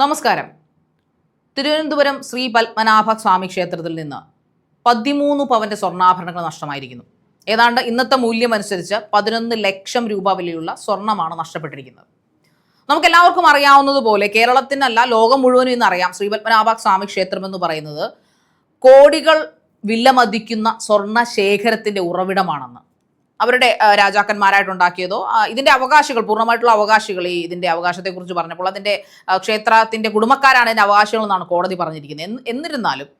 നമസ്കാരം. തിരുവനന്തപുരം ശ്രീ പത്മനാഭ സ്വാമി ക്ഷേത്രത്തിൽ നിന്ന് പതിമൂന്ന് പവന്റെ സ്വർണാഭരണങ്ങൾ നഷ്ടമായിരിക്കുന്നു. ഏതാണ്ട് ഇന്നത്തെ മൂല്യം അനുസരിച്ച് പതിനൊന്ന് ലക്ഷം രൂപ വിലയുള്ള സ്വർണമാണ് നഷ്ടപ്പെട്ടിരിക്കുന്നത്. നമുക്ക് എല്ലാവർക്കും അറിയാവുന്നതുപോലെ കേരളത്തിനല്ല ലോകം മുഴുവനും ഇന്ന് അറിയാം ശ്രീ പത്മനാഭ സ്വാമി ക്ഷേത്രം എന്ന് പറയുന്നത് കോടികൾ വിലമതിക്കുന്ന സ്വർണ ശേഖരത്തിന്റെ ഉറവിടമാണെന്ന്. അവരുടെ രാജാക്കന്മാരായിട്ടുണ്ടാക്കിയതോ ഇതിന്റെ അവകാശികൾ പൂർണമായിട്ടുള്ള അവകാശികൾ ഈ ഇതിന്റെ അവകാശത്തെക്കുറിച്ച് പറഞ്ഞപ്പോൾ അതിന്റെ ക്ഷേത്രത്തിന്റെ കുടുംബക്കാരാണ് ഇതിന്റെ അവകാശികൾ എന്നാണ് കോടതി പറഞ്ഞിരിക്കുന്നത്. എന്നിരുന്നാലും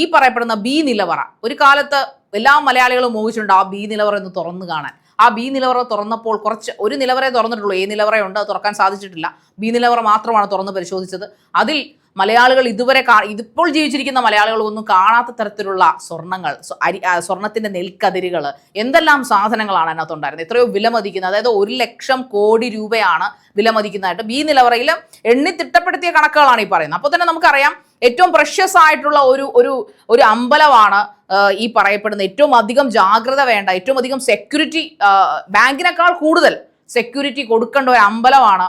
ഈ പറയപ്പെടുന്ന ബി നിലവറ ഒരു കാലത്ത് എല്ലാ മലയാളികളും മോഹിച്ചിട്ടുണ്ട് ആ ബി നിലവറ ഒന്ന് തുറന്നു കാണാൻ. ആ ബി നിലവറ തുറന്നപ്പോൾ കുറച്ച് ഒരു നിലവറേ തുറന്നിട്ടുള്ളൂ. എ നിലവറയുണ്ട് അത് തുറക്കാൻ സാധിച്ചിട്ടില്ല. ബി നിലവറ മാത്രമാണ് തുറന്ന് പരിശോധിച്ചത്. അതിൽ മലയാളികൾ ഇതുവരെ കാ ഇതിപ്പോൾ ജീവിച്ചിരിക്കുന്ന മലയാളികൾ ഒന്നും കാണാത്ത തരത്തിലുള്ള സ്വർണങ്ങൾ സ്വ- അരി സ്വർണത്തിന്റെ നെൽക്കതിരുകൾ എന്തെല്ലാം സാധനങ്ങളാണ് അതിനകത്തുണ്ടായിരുന്നത്? എത്രയോ വിലമതിക്കുന്നത് അതായത് ഒരു ലക്ഷം കോടി രൂപയാണ് വിലമതിക്കുന്നതായിട്ട് ഈ നിലവറയിൽ എണ്ണി തിട്ടപ്പെടുത്തിയ കണക്കുകളാണ് ഈ പറയുന്നത്. അപ്പോൾ തന്നെ നമുക്കറിയാം ഏറ്റവും പ്രഷ്യസ് ആയിട്ടുള്ള ഒരു ഒരു ഒരു അമ്പലമാണ് ഈ പറയപ്പെടുന്ന ഏറ്റവും അധികം ജാഗ്രത വേണ്ട ഏറ്റവും അധികം സെക്യൂരിറ്റി ബാങ്കിനേക്കാൾ കൂടുതൽ സെക്യൂരിറ്റി കൊടുക്കേണ്ട ഒരു അമ്പലമാണ്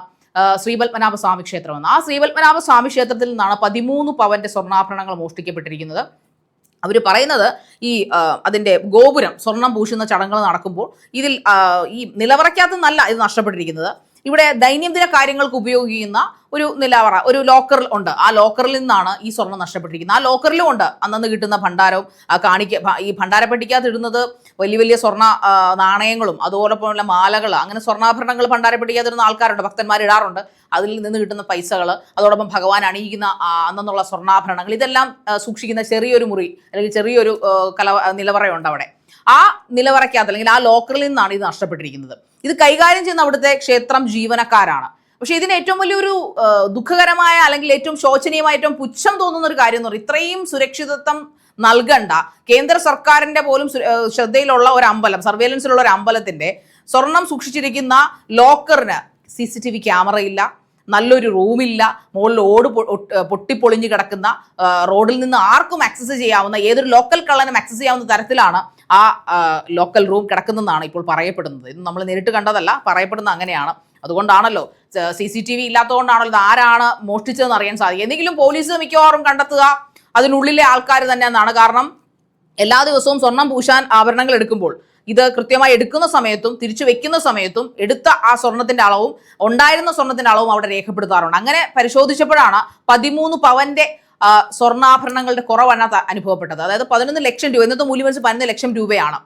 ശ്രീപത്മനാഭ സ്വാമി ക്ഷേത്രം എന്ന് ആ ശ്രീപത്മനാഭ സ്വാമി ക്ഷേത്രത്തിൽ നിന്നാണ് പതിമൂന്ന് പവന്റെ സ്വർണാഭരണങ്ങൾ മോഷ്ടിക്കപ്പെട്ടിരിക്കുന്നത്. അവർ പറയുന്നത് ഈ അതിന്റെ ഗോപുരം സ്വർണം പൂശുന്ന ചടങ്ങുകൾ നടക്കുമ്പോൾ ഇതിൽ ഈ നിലവറയ്ക്കകത്ത് നല്ല ഇത് നഷ്ടപ്പെട്ടിരിക്കുന്നത്. ഇവിടെ ദൈനംദിന കാര്യങ്ങൾക്ക് ഉപയോഗിക്കുന്ന ഒരു നിലവറ ഒരു ലോക്കറിൽ ഉണ്ട്. ആ ലോക്കറിൽ നിന്നാണ് ഈ സ്വർണം നഷ്ടപ്പെട്ടിരിക്കുന്നത്. ആ ലോക്കറിലും ഉണ്ട്. അന്നന്ന് കിട്ടുന്ന ഭണ്ഡാരവും കാണിക്ക ഈ ഭണ്ഡാരപ്പെട്ടിക്കകത്ത് ഇടുന്നത് വലിയ വലിയ സ്വർണ നാണയങ്ങളും അതുപോലെ പോലെ മാലകൾ അങ്ങനെ സ്വർണാഭരണങ്ങൾ ഭണ്ഡാരപ്പെട്ടിക്കകത്ത് അതിരുന്ന ആൾക്കാരുണ്ട് ഭക്തന്മാർ ഇടാറുണ്ട്. അതിൽ നിന്ന് കിട്ടുന്ന പൈസകൾ അതോടൊപ്പം ഭഗവാൻ അണിയിക്കുന്ന അന്നുള്ള സ്വർണാഭരണങ്ങൾ ഇതെല്ലാം സൂക്ഷിക്കുന്ന ചെറിയൊരു മുറി അല്ലെങ്കിൽ ചെറിയൊരു കല നിലവറയുണ്ട് അവിടെ. ആ നിലവറയ്ക്കകത്ത് അല്ലെങ്കിൽ ആ ലോക്കറിൽ നിന്നാണ് ഇത് നഷ്ടപ്പെട്ടിരിക്കുന്നത്. ഇത് കൈകാര്യം ചെയ്യുന്ന അവിടുത്തെ ക്ഷേത്രം ജീവനക്കാരാണ്. പക്ഷെ ഇതിന് ഏറ്റവും വലിയൊരു ദുഃഖകരമായ അല്ലെങ്കിൽ ഏറ്റവും ശോചനീയമായ ഏറ്റവും പുച്ഛം തോന്നുന്ന ഒരു കാര്യം എന്ന് പറയുന്നത് ഇത്രയും സുരക്ഷിതത്വം നൽകണ്ട. കേന്ദ്ര സർക്കാരിന്റെ പോലും ശ്രദ്ധയിലുള്ള ഒരു അമ്പലം സർവേലൻസിലുള്ള ഒരു അമ്പലത്തിന്റെ സ്വർണം സൂക്ഷിച്ചിരിക്കുന്ന ലോക്കറിന് സി സി ടി വി ക്യാമറയില്ല നല്ലൊരു റൂമില്ല മുകളിൽ ഓട് പൊട്ടിപ്പൊളിഞ്ഞ് കിടക്കുന്ന റോഡിൽ നിന്ന് ആർക്കും ആക്സസ് ചെയ്യാവുന്ന ഏതൊരു ലോക്കൽ കള്ളനും ആക്സസ് ചെയ്യാവുന്ന തരത്തിലാണ് ആ, ലോക്കൽ റൂം കിടക്കുന്നതെന്നാണ് ഇപ്പോൾ പറയപ്പെടുന്നത്. ഇത് നമ്മൾ നേരിട്ട് കണ്ടതല്ല പറയപ്പെടുന്നത് അങ്ങനെയാണ്. അതുകൊണ്ടാണല്ലോ സി സി ടി വി ഇല്ലാത്തതുകൊണ്ടാണല്ലോ ഇത് ആരാണ് മോഷ്ടിച്ചതെന്ന് അറിയാൻ സാധിക്കും എന്തെങ്കിലും പോലീസ് മിക്കവാറും കണ്ടെത്തുക. അതിനുള്ളിലെ ആൾക്കാർ തന്നെ എന്നാണ് കാരണം എല്ലാ ദിവസവും സ്വർണം പൂശാൻ ആഭരണങ്ങൾ എടുക്കുമ്പോൾ ഇത് കൃത്യമായി എടുക്കുന്ന സമയത്തും തിരിച്ചു വെക്കുന്ന സമയത്തും എടുത്ത ആ സ്വർണത്തിന്റെ അളവും ഉണ്ടായിരുന്ന സ്വർണത്തിന്റെ അളവും അവിടെ രേഖപ്പെടുത്താറുണ്ട്. അങ്ങനെ പരിശോധിച്ചപ്പോഴാണ് പതിമൂന്ന് പവന്റെ സ്വർണാഭരണങ്ങളുടെ കുറവാണ് അനുഭവപ്പെട്ടത്. അതായത് പതിനൊന്ന് ലക്ഷം രൂപ ഇന്നത്തെ മൂല്യം വെച്ച് പതിനൊന്ന് ലക്ഷം രൂപയാണ്.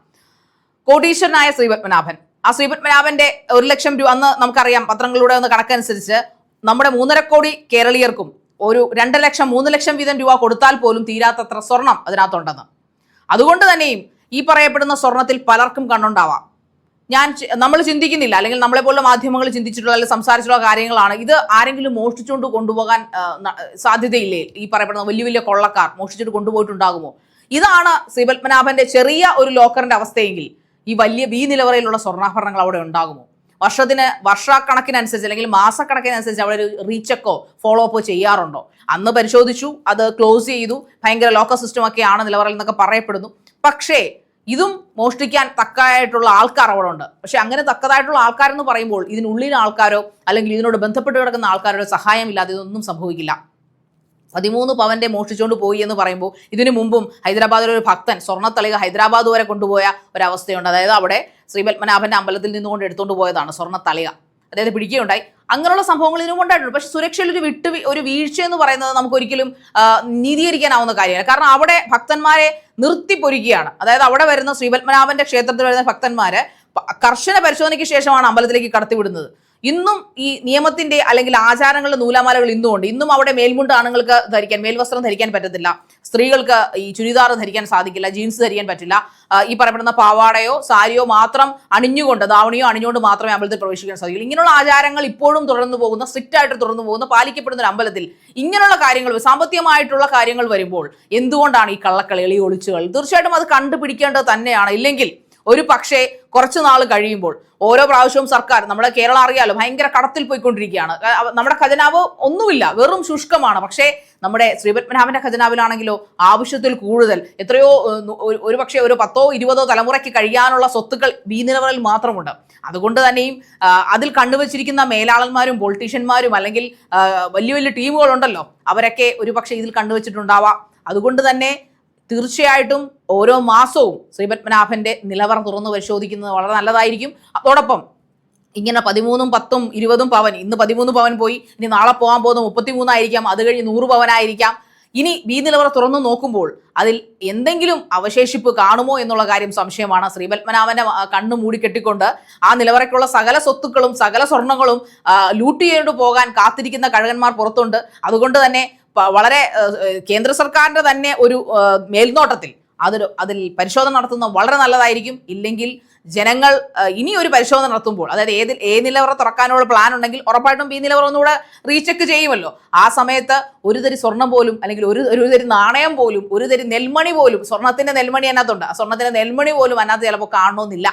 കോടീശ്വരനായ ശ്രീപത്മനാഭൻ ആ ശ്രീപത്മനാഭന്റെ ഒരു ലക്ഷം രൂപ അന്ന് നമുക്കറിയാം പത്രങ്ങളിലൂടെ ഒന്ന് കണക്കനുസരിച്ച് നമ്മുടെ മൂന്നര കോടി കേരളീയർക്കും ഒരു രണ്ട് ലക്ഷം മൂന്ന് ലക്ഷം വീതം രൂപ കൊടുത്താൽ പോലും തീരാത്തത്ര സ്വർണം അതിനകത്തുണ്ടെന്ന്. അതുകൊണ്ട് തന്നെയും ഈ പറയപ്പെടുന്ന സ്വർണത്തിൽ പലർക്കും കണ്ണുണ്ടാവാം. ഞാൻ നമ്മൾ ചിന്തിക്കുന്നില്ല. അല്ലെങ്കിൽ നമ്മളെ പോലുള്ള മാധ്യമങ്ങൾ ചിന്തിച്ചിട്ടുള്ള അല്ലെങ്കിൽ സംസാരിച്ചിട്ടുള്ള കാര്യങ്ങളാണ്. ഇത് ആരെങ്കിലും മോഷ്ടിച്ചുകൊണ്ട് കൊണ്ടുപോകാൻ സാധ്യതയില്ലേ? ഈ പറയപ്പെടുന്ന വലിയ വലിയ കൊള്ളക്കാർ മോഷ്ടിച്ചിട്ട് കൊണ്ടുപോയിട്ടുണ്ടാകുമോ? ഇതാണ് ശ്രീപത്മനാഭന്റെ ചെറിയ ഒരു ലോക്കറിന്റെ അവസ്ഥയെങ്കിൽ ഈ വലിയ ബി നിലവറയിലുള്ള സ്വർണാഭരണങ്ങൾ അവിടെ ഉണ്ടാകുമോ? വർഷത്തിന് വർഷക്കണക്കിനനുസരിച്ച് അല്ലെങ്കിൽ മാസക്കണക്കിനനുസരിച്ച് അവിടെ ഒരു റീചെക്കോ ഫോളോ അപ്പോ ചെയ്യാറുണ്ടോ? അന്ന് പരിശോധിച്ചു അത് ക്ലോസ് ചെയ്തു ഭയങ്കര ലോക്കൽ സിസ്റ്റം ഒക്കെ ആണ് നിലവറയിൽ നിന്നൊക്കെ പറയപ്പെടുന്നു. പക്ഷേ ഇതും മോഷ്ടിക്കാൻ തക്കായിട്ടുള്ള ആൾക്കാർ അവിടെ ഉണ്ട്. പക്ഷെ അങ്ങനെ തക്കതായിട്ടുള്ള ആൾക്കാരെന്ന് പറയുമ്പോൾ ഇതിനുള്ളിലെ ആൾക്കാരോ അല്ലെങ്കിൽ ഇതിനോട് ബന്ധപ്പെട്ട് കിടക്കുന്ന ആൾക്കാരുടെ സഹായമില്ലാതെ ഇതൊന്നും സംഭവിക്കില്ല. പതിമൂന്ന് പവന്റെ മോഷ്ടിച്ചുകൊണ്ട് പോയി എന്ന് പറയുമ്പോൾ ഇതിനു മുമ്പും ഹൈദരാബാദിലെ ഒരു ഭക്തൻ സ്വർണത്തളിക ഹൈദരാബാദ് വരെ കൊണ്ടുപോയ ഒരവസ്ഥയുണ്ട്. അതായത് അവിടെ ശ്രീ പത്മനാഭന്റെ അമ്പലത്തിൽ നിന്നുകൊണ്ട് എടുത്തുകൊണ്ട് പോയതാണ് സ്വർണത്തളിക. അതായത് പിടിക്കുകയുണ്ടായി. അങ്ങനെയുള്ള സംഭവങ്ങൾ ഇതിനും ഉണ്ടായിട്ടുണ്ട്. പക്ഷെ സുരക്ഷയിൽ ഒരു വിട്ട് ഒരു വീഴ്ച എന്ന് പറയുന്നത് നമുക്ക് ഒരിക്കലും നീതീകരിക്കാനാവുന്ന കാര്യമല്ല. കാരണം അവിടെ ഭക്തന്മാരെ നിർത്തിപ്പൊരിക്കുകയാണ് അതായത് അവിടെ വരുന്ന ശ്രീപത്മനാഭന്റെ ക്ഷേത്രത്തിൽ വരുന്ന ഭക്തന്മാരെ കർശന പരിശോധനയ്ക്ക് ശേഷമാണ് അമ്പലത്തിലേക്ക് കടത്തിവിടുന്നത്. ഇന്നും ഈ നിയമത്തിന്റെ അല്ലെങ്കിൽ ആചാരങ്ങളുടെ നൂലാമാലകൾ ഇന്നും ഉണ്ട് ഇന്നും അവിടെ മേൽമുണ്ട് ആണുങ്ങൾക്ക് ധരിക്കാൻ മേൽവസ്ത്രം ധരിക്കാൻ പറ്റത്തില്ല. സ്ത്രീകൾക്ക് ഈ ചുരിദാർ ധരിക്കാൻ സാധിക്കില്ല ജീൻസ് ധരിക്കാൻ പറ്റില്ല. ഈ പറയപ്പെടുന്ന പാവാടയോ സാരിയോ മാത്രം അണിഞ്ഞുകൊണ്ട് ദാവണിയോ അണിഞ്ഞുകൊണ്ട് മാത്രമേ അമ്പലത്തിൽ പ്രവേശിക്കാൻ സാധിക്കുള്ളൂ. ഇങ്ങനെയുള്ള ആചാരങ്ങൾ ഇപ്പോഴും തുടർന്നു പോകുന്ന സ്ട്രിക്റ്റ് ആയിട്ട് തുടർന്നു പോകുന്ന പാലിക്കപ്പെടുന്ന ഒരു അമ്പലത്തിൽ ഇങ്ങനെയുള്ള കാര്യങ്ങൾ സാമ്പത്തികമായിട്ടുള്ള കാര്യങ്ങൾ വരുമ്പോൾ എന്തുകൊണ്ടാണ് ഈ കള്ളക്കളി ഒളിച്ചുകൾ തീർച്ചയായിട്ടും അത് കണ്ടുപിടിക്കേണ്ടത് തന്നെയാണ്. ഇല്ലെങ്കിൽ ഒരു പക്ഷേ കുറച്ച് നാൾ കഴിയുമ്പോൾ ഓരോ പ്രാവശ്യവും സർക്കാർ നമ്മുടെ കേരളം അറിയാലോ ഭയങ്കര കടത്തിൽ പോയിക്കൊണ്ടിരിക്കുകയാണ്. നമ്മുടെ ഖജനാവ് ഒന്നുമില്ല വെറും ശുഷ്കമാണ്. പക്ഷേ നമ്മുടെ ശ്രീപത്മനാഭന്റെ ഖജനാവിലാണെങ്കിലോ ആവശ്യത്തിൽ കൂടുതൽ എത്രയോ ഒരു- പക്ഷേ ഒരു പത്തോ ഇരുപതോ തലമുറയ്ക്ക് കഴിയാനുള്ള സ്വത്തുക്കൾ ബി നിലവറിൽ മാത്രമുണ്ട്. അതുകൊണ്ട് തന്നെയും അതിൽ കണ്ടുവച്ചിരിക്കുന്ന മേലാളന്മാരും പൊളിറ്റീഷ്യന്മാരും അല്ലെങ്കിൽ വലിയ വലിയ ടീമുകളുണ്ടല്ലോ അവരൊക്കെ ഒരു പക്ഷേ ഇതിൽ കണ്ടുവച്ചിട്ടുണ്ടാവാം അതുകൊണ്ട് തന്നെ തീർച്ചയായിട്ടും ഓരോ മാസവും ശ്രീപത്മനാഭന്റെ നിലവറ തുറന്നു പരിശോധിക്കുന്നത് വളരെ നല്ലതായിരിക്കും. അതോടൊപ്പം ഇങ്ങനെ പതിമൂന്നും പത്തും ഇരുപതും പവൻ ഇന്ന് പതിമൂന്ന് പവൻ പോയി ഇനി നാളെ പോകാൻ പോകുന്ന മുപ്പത്തിമൂന്നായിരിക്കാം അത് കഴിഞ്ഞ് നൂറ് പവനായിരിക്കാം. ഇനി ബി നിലവറ തുറന്നു നോക്കുമ്പോൾ അതിൽ എന്തെങ്കിലും അവശേഷിപ്പ് കാണുമോ എന്നുള്ള കാര്യം സംശയമാണ് ശ്രീപത്മനാഭന്റെ കണ്ണു മൂടിക്കെട്ടിക്കൊണ്ട് ആ നിലവറയ്ക്കുള്ള സകല സ്വത്തുക്കളും സകല സ്വർണങ്ങളും ലൂട്ട് ചെയ്തുകൊണ്ട് പോകാൻ കാത്തിരിക്കുന്ന കഴകന്മാർ പുറത്തുണ്ട്. അതുകൊണ്ട് തന്നെ വളരെ കേന്ദ്ര സർക്കാരിന്റെ തന്നെ ഒരു മേൽനോട്ടത്തിൽ അതൊരു അതിൽ പരിശോധന നടത്തുന്നത് വളരെ നല്ലതായിരിക്കും. ഇല്ലെങ്കിൽ ജനങ്ങൾ ഇനി ഒരു പരിശോധന നടത്തുമ്പോൾ അതായത് ഏത് ഏ നിലവറ തുറക്കാനുള്ള പ്ലാൻ ഉണ്ടെങ്കിൽ ഉറപ്പായിട്ടും ബി നിലവറ ഒന്നുകൂടെ റീചെക്ക് ചെയ്യുമല്ലോ. ആ സമയത്ത് ഒരു തരി സ്വർണം പോലും അല്ലെങ്കിൽ ഒരു ഒരു തരി നാണയം പോലും ഒരു തരി നെൽമണി പോലും സ്വർണത്തിന്റെ നെൽമണി അതിനകത്തുണ്ട്. ആ സ്വർണത്തിന്റെ നെൽമണി പോലും അതിനകത്ത് ചിലപ്പോൾ കാണണമെന്നില്ല.